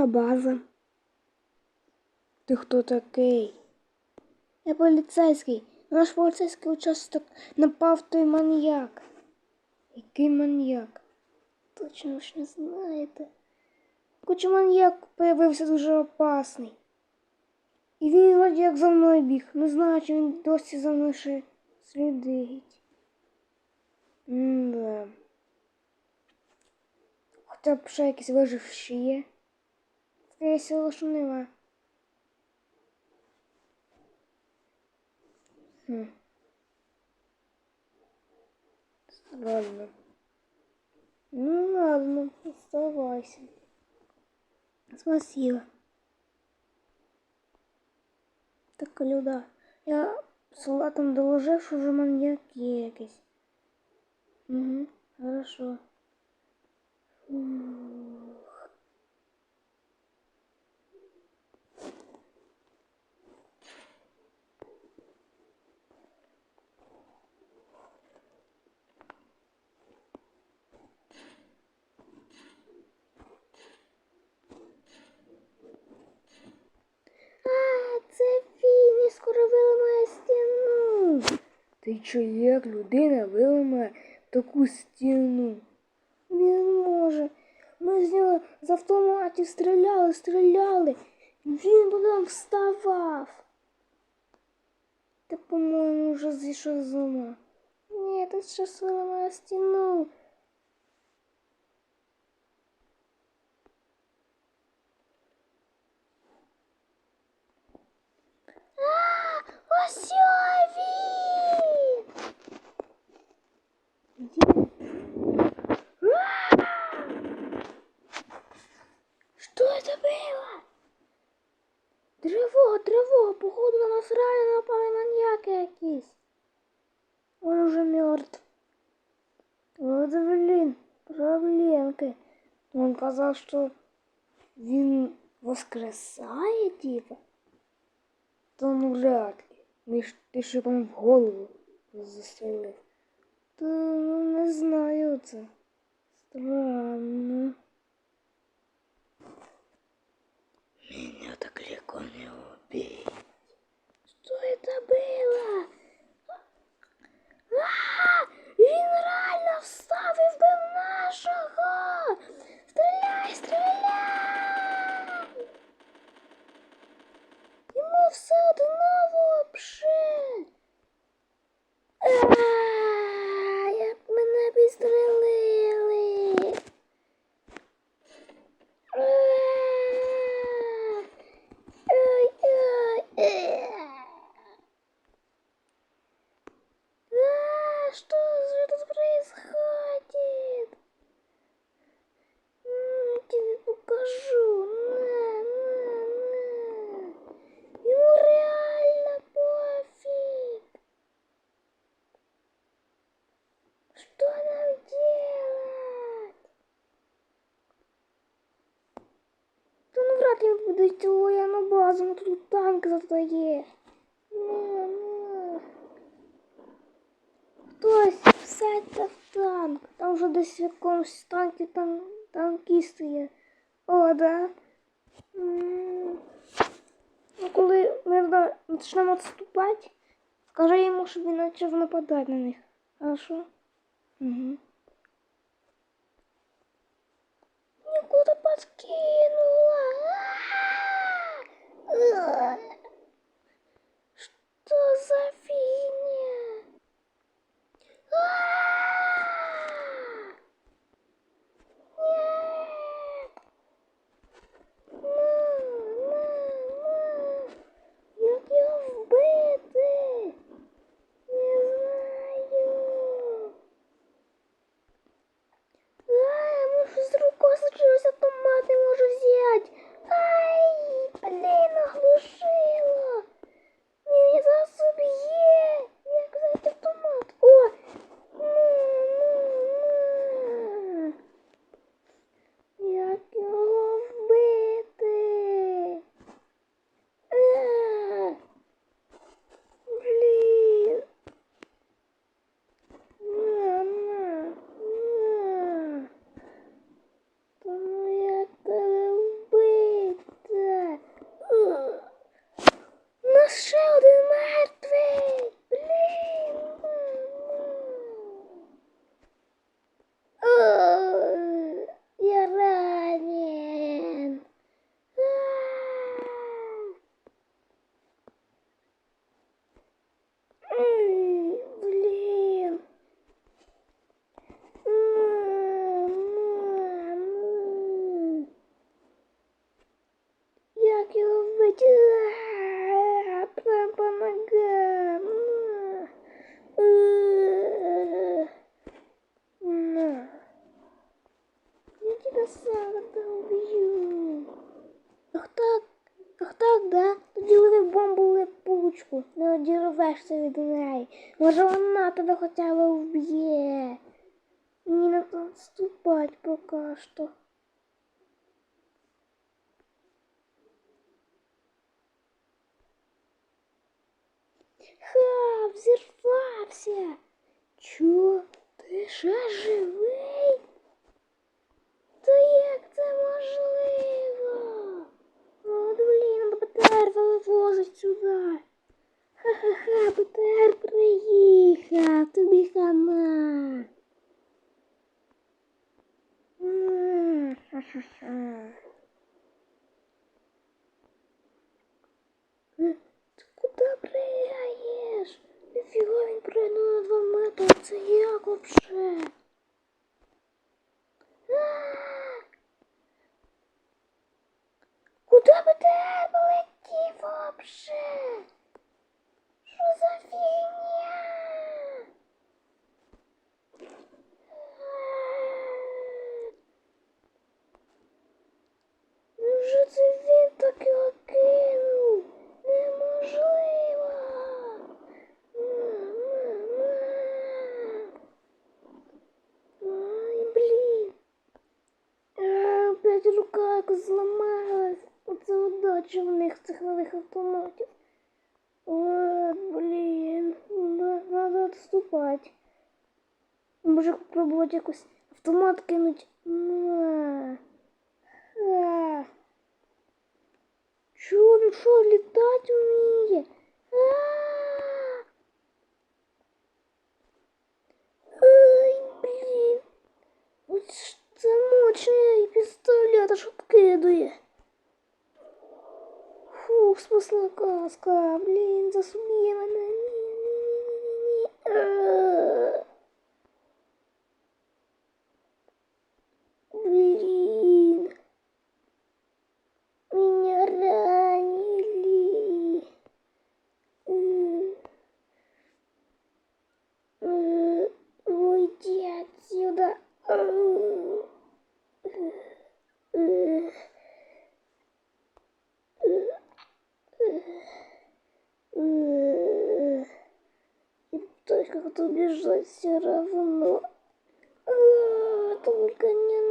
Охоронна база. Ти хто такий? Я поліцейський. Наш поліцейський участок напав той маньяк. Який маньяк? Точно ж не знаєте. Хоч маньяк появився дуже опасний. І він вроді як за мною біг. Не знаю, чи він досі за мною ще слідить. М-да. Хоча б ще якийсь виживші є. Всього, що нема. Хм. Ладно. Ну ладно, оставайся. Спасибо. Так, Люда, я солдатам доложив, що вже маньяк є. Угу, хорошо. Фух. А, це він і скоро виламає стіну. Ти чо як людина виламає таку стіну? Він може. Ми з нього з автоматів стріляли, стріляли. Він потім вставав. Ти, по-моєму, вже зійшов з ума. Ні, ти щас виламає стіну. Походу на нас реально напали маньяки якісь. Он уже мертв. Вот, блин, проблемки. Он казав, що він воскресає, типа. То ну вряд ли. Ти ще там в голову застрелив. Та ну не знаю це. Странно. Меня так легко не убить. Что это было? А, він реально встав і вбив нашого! Стріляй, стріляй! Йому все одно вообще. А, як мене підстрелили. А, ой, ой, е. А, что же тут происходит? М, Я тебе покажу. На, на, на. Ему реально пофиг. Что нам делать? Да ну ли буду йти базу, ну тут танк зато є. На, на. Хтось сядьте в танк. Там вже десь в якомусь танкі там танкісти. О, да. Ну, коли ми почнемо відступати, скажи йому, щоб він почав нападати на них. Хорошо? Угу. Нікуди подкинула. А! 饿。Да? Тоді лови бомбу липучку, не одірвешся від неї. Може вона тебе хоча б вб'є. Мені не наступать поки що. Ха, взірвався. Чо? Ти ще живий? Та як це можливо? О, блін, БТР вивозить сюди. Ха-ха-ха, БТР приїхав, тобі хана. Ха-ха-ха. В цих нових автоматів. О, блін. треба Надо відступати. Може пробувати якось автомат кинуть. На. А. Чо він що, літати вміє? А. Фух, спасла каска. Блін, засуміє как-то убежать все равно. А, Только не